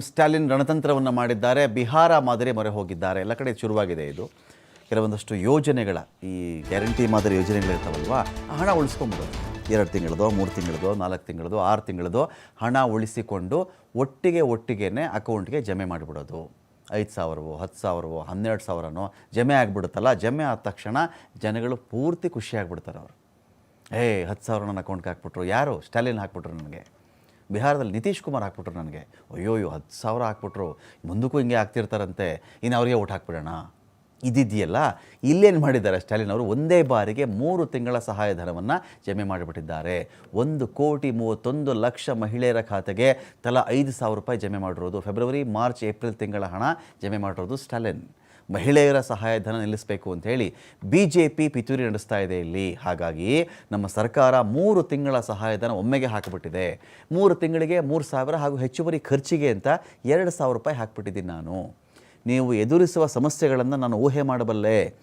ಸ್ಟಾಲಿನ್ ರಣತಂತ್ರವನ್ನು ಮಾಡಿದ್ದಾರೆ, ಬಿಹಾರ ಮಾದರಿ ಮೊರೆ ಹೋಗಿದ್ದಾರೆ. ಎಲ್ಲ ಕಡೆ ಶುರುವಾಗಿದೆ ಇದು. ಕೆಲವೊಂದಷ್ಟು ಯೋಜನೆಗಳ, ಈ ಗ್ಯಾರಂಟಿ ಮಾದರಿ ಯೋಜನೆಗಳಿರ್ತಾವಲ್ವಾ ಹಣ ಉಳಿಸ್ಕೊಂಬಿಡೋದು ಎರಡು ತಿಂಗಳದೋ, ಮೂರು ತಿಂಗಳದೋ, ನಾಲ್ಕು ತಿಂಗಳದೋ, ಆರು ತಿಂಗಳದೋ ಹಣ ಉಳಿಸಿಕೊಂಡು ಒಟ್ಟಿಗೆ ಒಟ್ಟಿಗೆನೇ ಅಕೌಂಟ್ಗೆ ಜಮೆ ಮಾಡಿಬಿಡೋದು. ಐದು ಸಾವಿರವೋ, ಹತ್ತು ಸಾವಿರವೋ, ಹನ್ನೆರಡು ಸಾವಿರನೋ ಜಮೆ ಆಗಿಬಿಡುತ್ತಲ್ಲ, ಜಮೆ ಆದ ತಕ್ಷಣ ಜನಗಳು ಪೂರ್ತಿ ಖುಷಿಯಾಗ್ಬಿಡ್ತಾರೆ ಅವರು. ಏಯ್, ಹತ್ತು ಸಾವಿರ ನನ್ನ ಅಕೌಂಟ್ಗೆ ಹಾಕ್ಬಿಟ್ರು. ಯಾರು? ಸ್ಟಾಲಿನ್ ಹಾಕ್ಬಿಟ್ರು ನನಗೆ. ಬಿಹಾರದಲ್ಲಿ ನಿತೀಶ್ ಕುಮಾರ್ ಹಾಕ್ಬಿಟ್ರು ನನಗೆ. ಅಯ್ಯೋಯ್ಯೋ ಹತ್ತು ಸಾವಿರ ಹಾಕ್ಬಿಟ್ರು. ಮುಂದಕ್ಕೂ ಹಿಂಗೆ ಆಗ್ತಿರ್ತಾರಂತೆ. ಇನ್ನು ಅವರಿಗೆ ಓಟ್ ಹಾಕ್ಬಿಡೋಣ? ಇದಿದೆಯಲ್ಲ ಇಲ್ಲೇನು ಮಾಡಿದ್ದಾರೆ ಸ್ಟಾಲಿನ್ ಅವರು? ಒಂದೇ ಬಾರಿಗೆ ಮೂರು ತಿಂಗಳ ಸಹಾಯಧನವನ್ನು ಜಮೆ ಮಾಡಿಬಿಟ್ಟಿದ್ದಾರೆ. ಒಂದು ಕೋಟಿ ಮೂವತ್ತೊಂದು ಲಕ್ಷ ಮಹಿಳೆಯರ ಖಾತೆಗೆ ತಲಾ ಐದು ಸಾವಿರ ರೂಪಾಯಿ ಜಮೆ ಮಾಡಿರೋದು. ಫೆಬ್ರವರಿ, ಮಾರ್ಚ್, ಏಪ್ರಿಲ್ ತಿಂಗಳ ಹಣ ಜಮೆ ಮಾಡಿರೋದು ಸ್ಟಾಲಿನ್ ಮಹಿಳೆಯರ ಸಹಾಯಧನ ನಿಲ್ಲಿಸಬೇಕು ಅಂತ ಹೇಳಿ ಬಿ ಜೆ ಪಿ ಪಿತೂರಿ ನಡೆಸ್ತಾ ಇದೆ ಇಲ್ಲಿ. ಹಾಗಾಗಿ ನಮ್ಮ ಸರ್ಕಾರ ಮೂರು ತಿಂಗಳ ಸಹಾಯಧನ ಒಮ್ಮೆಗೆ ಹಾಕಿಬಿಟ್ಟಿದೆ. ಮೂರು ತಿಂಗಳಿಗೆ ಮೂರು ಸಾವಿರ ಹಾಗೂ ಹೆಚ್ಚುವರಿ ಖರ್ಚಿಗೆ ಅಂತ ಎರಡು ಸಾವಿರ ರೂಪಾಯಿ ಹಾಕಿಬಿಟ್ಟಿದ್ದೀನಿ ನಾನು. ನೀವು ಎದುರಿಸುವ ಸಮಸ್ಯೆಗಳನ್ನು ನಾನು ಊಹೆ ಮಾಡಬಲ್ಲೆ.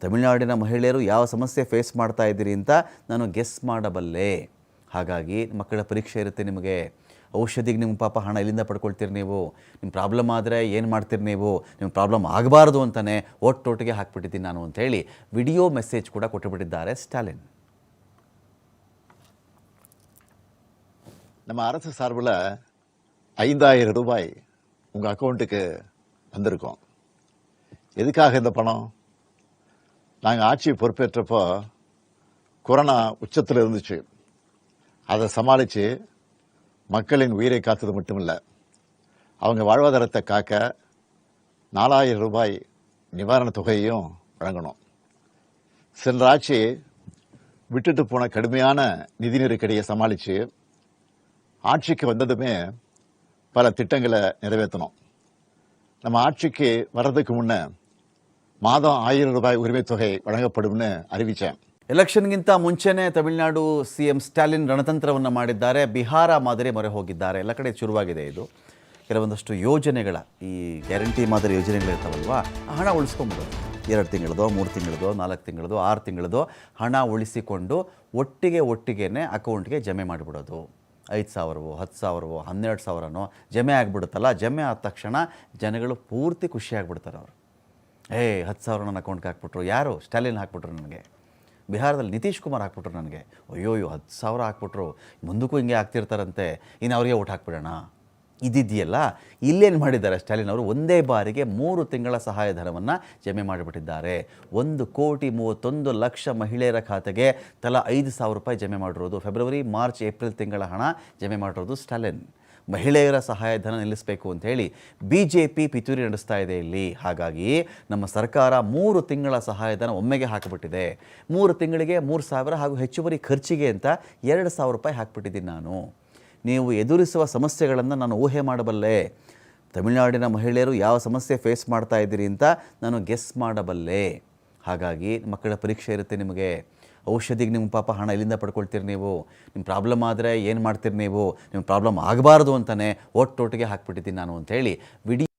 ತಮಿಳುನಾಡಿನ ಮಹಿಳೆಯರು ಯಾವ ಸಮಸ್ಯೆ ಫೇಸ್ ಮಾಡ್ತಾ ಇದ್ದೀರಿ ಅಂತ ನಾನು ಗೆಸ್ ಮಾಡಬಲ್ಲೆ. ಹಾಗಾಗಿ ಮಕ್ಕಳ ಪರೀಕ್ಷೆ ಇರುತ್ತೆ ನಿಮಗೆ. ಔಷಧಿಗೆ ನಿಮ್ಮ ಪಾಪ ಹಣ ಎಲ್ಲಿಂದ ಪಡ್ಕೊಳ್ತೀರಿ ನೀವು ನಿಮ್ಮ ಪ್ರಾಬ್ಲಮ್ ಆದರೆ ಏನು ಮಾಡ್ತೀರಿ ನೀವು ನಿಮ್ಮ ಪ್ರಾಬ್ಲಮ್ ಆಗಬಾರ್ದು ಅಂತಲೇ ಒಟ್ಟೊಟ್ಟಿಗೆ ಹಾಕ್ಬಿಟ್ಟಿದ್ದೀನಿ ನಾನು ಅಂತೇಳಿ ವಿಡಿಯೋ ಮೆಸೇಜ್ ಕೂಡ ಕೊಟ್ಟುಬಿಟ್ಟಿದ್ದಾರೆ ಸ್ಟಾಲಿನ್ நம்ம அரசு சார்பில் ஐந்தாயிரம் ரூபாய் உங்கள் அக்கௌண்ட்டுக்கு வந்திருக்கோம் எதுக்காக இந்த பணம் நாங்கள் ஆட்சி பொறுப்பேற்றப்போ கொரோனா உச்சத்தில் இருந்துச்சு அதை சமாளித்து மக்களின் உயிரை காத்தது மட்டுமில்ல அவங்க வாழ்வாதாரத்தை காக்க நாலாயிரம் ரூபாய் நிவாரணத் தொகையையும் வழங்கணும். சென்ற ஆட்சி விட்டுட்டு போன கடுமையான நிதி நெருக்கடியை சமாளித்து ஆட்சிக்கு வந்ததுமே பல திட்டங்களை நிறைவேற்றணும். நம்ம ஆட்சிக்கு வர்றதுக்கு முன்னே மாதம் ஆயிரம் ரூபாய் உரிமைத் தொகை வழங்கப்படும்னு அறிவித்தேன் ಎಲೆಕ್ಷನ್ಗಿಂತ ಮುಂಚೆನೇ ತಮಿಳುನಾಡು ಸಿ ಎಂ ಸ್ಟಾಲಿನ್ ರಣತಂತ್ರವನ್ನು ಮಾಡಿದ್ದಾರೆ. ಬಿಹಾರ ಮಾದರಿ ಮೊರೆ ಹೋಗಿದ್ದಾರೆ. ಎಲ್ಲ ಕಡೆ ಶುರುವಾಗಿದೆ ಇದು. ಕೆಲವೊಂದಷ್ಟು ಯೋಜನೆಗಳ ಈ ಗ್ಯಾರಂಟಿ ಮಾದರಿ ಯೋಜನೆಗಳಿರ್ತಾವಲ್ವ? ಹಣ ಉಳಿಸ್ಕೊಂಬಿಡೋದು ಎರಡು ತಿಂಗಳದೋ, ಮೂರು ತಿಂಗಳದೋ, ನಾಲ್ಕು ತಿಂಗಳದೋ, ಆರು ತಿಂಗಳದೋ ಹಣ ಉಳಿಸಿಕೊಂಡು ಒಟ್ಟಿಗೆ ಒಟ್ಟಿಗೆನೇ ಅಕೌಂಟ್ಗೆ ಜಮೆ ಮಾಡಿಬಿಡೋದು. ಐದು ಸಾವಿರವೋ, ಹತ್ತು ಸಾವಿರವೋ, ಹನ್ನೆರಡು ಸಾವಿರನೋ ಜಮೆ ಆಗಿಬಿಡುತ್ತಲ್ಲ. ಜಮೆ ಆದ ತಕ್ಷಣ ಜನಗಳು ಪೂರ್ತಿ ಖುಷಿಯಾಗ್ಬಿಡ್ತಾರೆ ಅವರು. ಏಯ್, ಹತ್ತು ಸಾವಿರ ನನ್ನ ಅಕೌಂಟ್ಗೆ ಹಾಕ್ಬಿಟ್ರು. ಯಾರು? ಸ್ಟಾಲಿನ್ ಹಾಕ್ಬಿಟ್ರು ನನಗೆ. ಬಿಹಾರದಲ್ಲಿ ನಿತೀಶ್ ಕುಮಾರ್ ಹಾಕ್ಬಿಟ್ರು ನನಗೆ. ಅಯ್ಯೋಯ್ಯೋ ಹತ್ತು ಸಾವಿರ ಹಾಕ್ಬಿಟ್ರು. ಮುಂದಕ್ಕೂ ಹಿಂಗೆ ಆಗ್ತಿರ್ತಾರಂತೆ. ಇನ್ನು ಅವರಿಗೆ ಓಟ್ ಹಾಕ್ಬಿಡೋಣ. ಇದಿದೆಯಲ್ಲ ಇಲ್ಲೇನು ಮಾಡಿದ್ದಾರೆ ಸ್ಟಾಲಿನ್ ಅವರು? ಒಂದೇ ಬಾರಿಗೆ ಮೂರು ತಿಂಗಳ ಸಹಾಯಧನವನ್ನು ಜಮೆ ಮಾಡಿಬಿಟ್ಟಿದ್ದಾರೆ. ಒಂದು ಕೋಟಿ ಮೂವತ್ತೊಂದು ಲಕ್ಷ ಮಹಿಳೆಯರ ಖಾತೆಗೆ ತಲಾ ಐದು ಸಾವಿರ ರೂಪಾಯಿ ಜಮೆ ಮಾಡಿರೋದು. ಫೆಬ್ರವರಿ, ಮಾರ್ಚ್, ಏಪ್ರಿಲ್ ತಿಂಗಳ ಹಣ ಜಮೆ ಮಾಡಿರೋದು ಸ್ಟಾಲಿನ್ ಮಹಿಳೆಯರ ಸಹಾಯಧನ ನಿಲ್ಲಿಸಬೇಕು ಅಂತ ಹೇಳಿ ಬಿ ಜೆ ಪಿ ಪಿತೂರಿ ನಡೆಸ್ತಾ ಇದೆ ಇಲ್ಲಿ. ಹಾಗಾಗಿ ನಮ್ಮ ಸರ್ಕಾರ ಮೂರು ತಿಂಗಳ ಸಹಾಯಧನ ಒಮ್ಮೆಗೆ ಹಾಕಿಬಿಟ್ಟಿದೆ. ಮೂರು ತಿಂಗಳಿಗೆ ಮೂರು ಸಾವಿರ ಹಾಗೂ ಹೆಚ್ಚುವರಿ ಖರ್ಚಿಗೆ ಅಂತ ಎರಡು ಸಾವಿರ ರೂಪಾಯಿ ಹಾಕಿಬಿಟ್ಟಿದ್ದೀನಿ ನಾನು. ನೀವು ಎದುರಿಸುವ ಸಮಸ್ಯೆಗಳನ್ನು ನಾನು ಊಹೆ ಮಾಡಬಲ್ಲೆ. ತಮಿಳುನಾಡಿನ ಮಹಿಳೆಯರು ಯಾವ ಸಮಸ್ಯೆ ಫೇಸ್ ಮಾಡ್ತಾ ಇದ್ದೀರಿ ಅಂತ ನಾನು ಗೆಸ್ ಮಾಡಬಲ್ಲೆ. ಹಾಗಾಗಿ ಮಕ್ಕಳ ಪರೀಕ್ಷೆ ಇರುತ್ತೆ ನಿಮಗೆ. ಔಷಧಿಗೆ ನಿಮ್ಮ ಪಾಪ ಹಣ ಇಲ್ಲಿಂದ ಪಡ್ಕೊಳ್ತೀರಿ ನೀವು? ನಿಮ್ಮ ಪ್ರಾಬ್ಲಮ್ ಆದರೆ ಏನು ಮಾಡ್ತೀರಿ ನೀವು? ನಿಮ್ಮ ಪ್ರಾಬ್ಲಮ್ ಆಗಬಾರ್ದು ಅಂತಲೇ ಒಟ್ಟೊಟ್ಟಿಗೆ ಹಾಕ್ಬಿಟ್ಟಿದ್ದೀನಿ ನಾನು ಅಂತೇಳಿ ವಿಡಿಯೋ